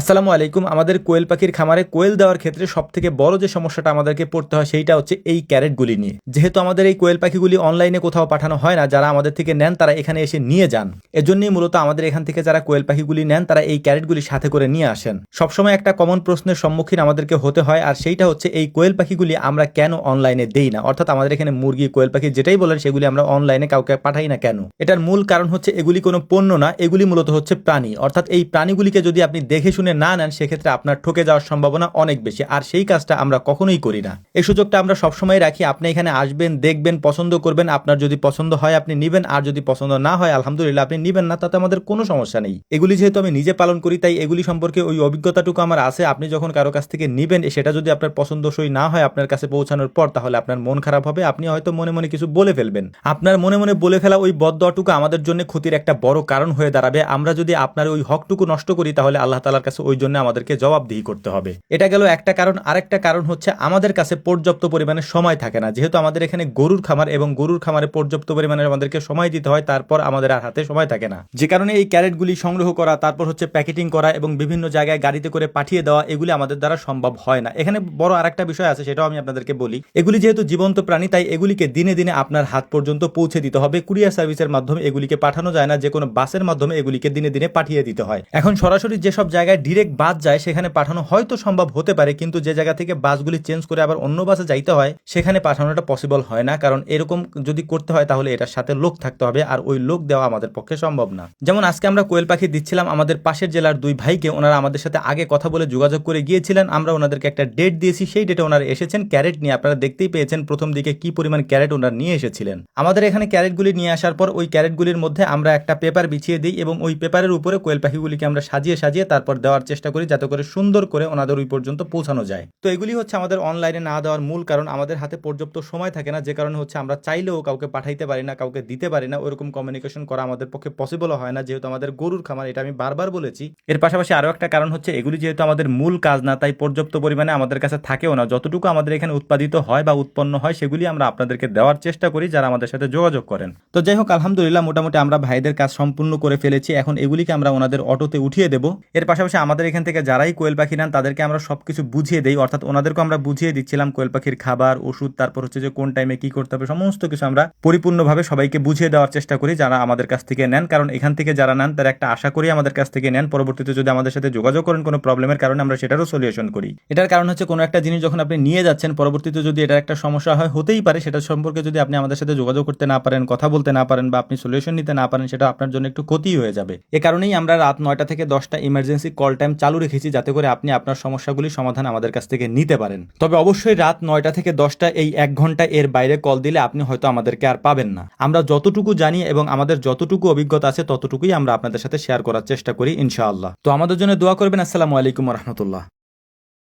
আসসালামু আলাইকুম। আমাদের কোয়েল পাখির খামারে কোয়েল দেওয়ার ক্ষেত্রে সব থেকে বড় যে সমস্যাটা আমাদেরকে পড়তে হয় সেইটা হচ্ছে এই ক্যারেটগুলি নিয়ে। যেহেতু আমাদের এই কোয়েল পাখিগুলি অনলাইনে কোথাও পাঠানো হয় না, যারা আমাদের থেকে নেন তারা এখানে এসে নিয়ে যান। এজন্যই মূলত আমাদের এখান থেকে যারা কোয়েল পাখিগুলি নেন, তারা এই ক্যারেটগুলি সাথে করে নিয়ে আসেন। সবসময় একটা কমন প্রশ্নের সম্মুখীন আমাদেরকে হতে হয়, আর সেইটা হচ্ছে এই কোয়েল পাখিগুলি আমরা কেন অনলাইনে দেই না? অর্থাৎ আমাদের এখানে মুরগি, কোয়েল পাখি যেটাই বলেন, সেগুলি আমরা অনলাইনে কাউকে পাঠাই না কেন? এটার মূল কারণ হচ্ছে এগুলি কোনো পণ্য না, এগুলি মূলত হচ্ছে প্রাণী। অর্থাৎ এই প্রাণীগুলিকে যদি আপনি দেখে শুনে না নেন, সেক্ষেত্রে আপনার ঠকে যাওয়ার সম্ভাবনা অনেক বেশি। আর সেই কাজটা আমরা কখনোই করি না। এই সুযোগটা আমরা সবসময় রাখি, আপনি এখানে আসবেন, দেখবেন, পছন্দ করবেন, আপনার যদি পছন্দ হয় আপনি নিবেন, আর যদি পছন্দ না হয়, আলহামদুলিল্লাহ, আপনি নিবেন না, তাতে আমাদের কোনো সমস্যা নেই। এগুলি যেহেতু আমি নিজে পালন করি, তাই এগুলি সম্পর্কে ওই অভিজ্ঞতাটুকু আমার আছে। আপনি যখন কারও কাছ থেকে নিবেন, সেটা যদি আপনার পছন্দসই না হয় আপনার কাছে পৌঁছানোর পর, তাহলে আপনার মন খারাপ হবে, আপনি হয়তো মনে মনে কিছু বলে ফেলবেন। আপনার মনে মনে বলে ফেলা ওই বদটুকু আমাদের জন্য ক্ষতির একটা বড় কারণ হয়ে দাঁড়াবে। আমরা যদি আপনার ওই হকটুকু নষ্ট করি, তাহলে আল্লাহ তালার কাছে ওই জন্য আমাদেরকে জবাবদিহি করতে হবে। এটা গেল একটা কারণ, আরেকটা কারণ হচ্ছে আমাদের কাছে পর্যাপ্ত পরিমাণে সময় থাকে না। যেহেতু আমাদের এখানে গরুর খামার এবং গরুর খামারে পর্যাপ্ত পরিমাণে আমাদেরকে সময় দিতে হয়, তারপর আমাদের আর হাতে সময় থাকে না। যে কারণে এই ক্যারেটগুলি সংগ্রহ করা, তারপর হচ্ছে প্যাকেটিং করা এবং বিভিন্ন জায়গায় গাড়িতে করে পাঠিয়ে দেওয়া, এগুলি আমাদের দ্বারা সম্ভব হয় না। এখানে বড় আরেকটা বিষয় আছে, সেটাও আমি আপনাদেরকে বলি। এগুলি যেহেতু জীবন্ত প্রাণী, তাই এগুলিকে দিনে দিনে আপনার হাত পর্যন্ত পৌঁছে দিতে হবে। কুরিয়ার সার্ভিসের মাধ্যমে এগুলিকে পাঠানো যায় না যে কোনো বাসের মাধ্যমে এগুলিকে দিনে দিনে পাঠিয়ে দিতে হয়। এখন সরাসরি যেসব জায়গায় ডিরেক্ট বাস যায়, সেখানে পাঠানো হয়তো সম্ভব হতে পারে, কিন্তু যে জায়গা থেকে বাসগুলি চেঞ্জ করে আবার অন্য বাসে যাইতে হয়, সেখানে পাঠানোটা পসিবল হয় না। কারণ এরকম যদি করতে হয়, তাহলে এটার সাথে লোক থাকতে হবে, আর ওই লোক দেওয়া আমাদের পক্ষে সম্ভব না। যেমন আজকে আমরা কোয়েল পাখি দিচ্ছিলাম, আমাদের পাশের জেলার দুই ভাইকে, ওনারা আমাদের সাথে আগে কথা বলে যোগাযোগ করে গিয়েছিলেন। আমরা ওনাদেরকে একটা ডেট দিয়েছি, সেই ডেটে ওনারা এসেছেন। ক্যারেট নিয়ে আপনারা দেখতেই পেয়েছেন প্রথম দিকে কি পরিমাণ ক্যারেট ওনারা নিয়ে এসেছিলেন। আমাদের এখানে ক্যারেটগুলি নিয়ে আসার পর ওই ক্যারেটগুলির মধ্যে আমরা একটা পেপার বিছিয়ে দিই এবং ওই পেপারের উপরে কোয়েল পাখিগুলিকে আমরা সাজিয়ে সাজিয়ে তারপর দেওয়ার চেষ্টা করি যাতে করে সুন্দর করে ওনাদের ওই পর্যন্ত পৌঁছানো যায়। তো এগুলি হচ্ছে আমাদের অনলাইনে না দেওয়ার মূল কারণ। আমাদের হাতে পর্যাপ্ত সময় থাকে না। যে কারণে হচ্ছে আমরা চাইলেও কাউকে পাঠাইতে পারি না, কাউকে দিতে পারি না। ওরকম কমিউনিকেশন করা আমাদের পক্ষে পসিবল হয় না। যেহেতু আমাদের গরুর খামার, এটা আমি বারবার বলেছি। এর পাশাপাশি আরও একটা কারণ হচ্ছে এগুলি যেহেতু আমাদের মূল কাজ না, তাই পর্যাপ্ত পরিমাণে আমাদের কাছে থাকেও না। যতটুকু আমাদের এখানে উৎপাদিত হয় বা উৎপন্ন হয়, সেগুলি আমরা আপনাদেরকে দেওয়ার চেষ্টা করি, যারা আমাদের সাথে যোগাযোগ করেন। তো যাই হোক, আলহামদুলিল্লাহ, মোটামুটি আমরা ভাইদের কাজ সম্পূর্ণ করে ফেলেছি। এখন এগুলিকে আমরা ওনাদের অটোতে উঠিয়ে দেবো। এর পাশাপাশি আমাদের এখান থেকে যারাই কোয়েল পাখি নেন, তাদেরকে আমরা সবকিছু বুঝিয়ে দিই। অর্থাৎ ওনাদেরকে আমরা বুঝিয়ে দিচ্ছিলাম কোয়েল পাখির খাবার, ওষুধ, তারপর হচ্ছে যে কোন টাইমে কি করতে হবে, সমস্ত কিছু আমরা পরিপূর্ণভাবে সবাইকে বুঝিয়ে দেওয়ার চেষ্টা করি যারা আমাদের কাছ থেকে নেন। কারণ এখান থেকে যারা নেন, তারা একটা আশা করি আমাদের কাছ থেকে নেন। পরবর্তীতে যদি আমাদের সাথে যোগাযোগ করেন কোনো প্রবলেমের কারণে, আমরা সেটারও সলিউশন করি। এটার কারণ হচ্ছে কোনো একটা জিনিস যখন আপনি নিয়ে যাচ্ছেন, পরবর্তীতে যদি এটার একটা সমস্যা হয়, হতেই পারে সেটা সম্পর্কে যদি আপনি আমাদের সাথে যোগাযোগ করতে না পারেন, কথা বলতে না পারেন বা আপনি সলিউশন নিতে না পারেন, সেটা আপনার জন্য একটু ক্ষতি হয়ে যাবে। এ কারণেই আমরা রাত নয়টা থেকে দশটা ইমার্জেন্সি কল টাইম চালু রেখেছি যাতে করে আপনি আপনার সমস্যাগুলি সমাধান আমাদের কাছ থেকে নিতে পারেন। তবে অবশ্যই রাত নয়টা থেকে দশটা এই এক ঘণ্টা এর বাইরে কল দিলে আপনি হয়তো আমাদেরকে আর পাবেন না। আমরা যতটুকু জানি এবং আমাদের যতটুকু অভিজ্ঞতা আছে ততটুকুই আমরা আপনাদের সাথে শেয়ার করার চেষ্টা করি ইনশাআল্লাহ। তো আমাদের জন্য দোয়া করবেন। আসসালামু আলাইকুম রহমতুল্লাহ।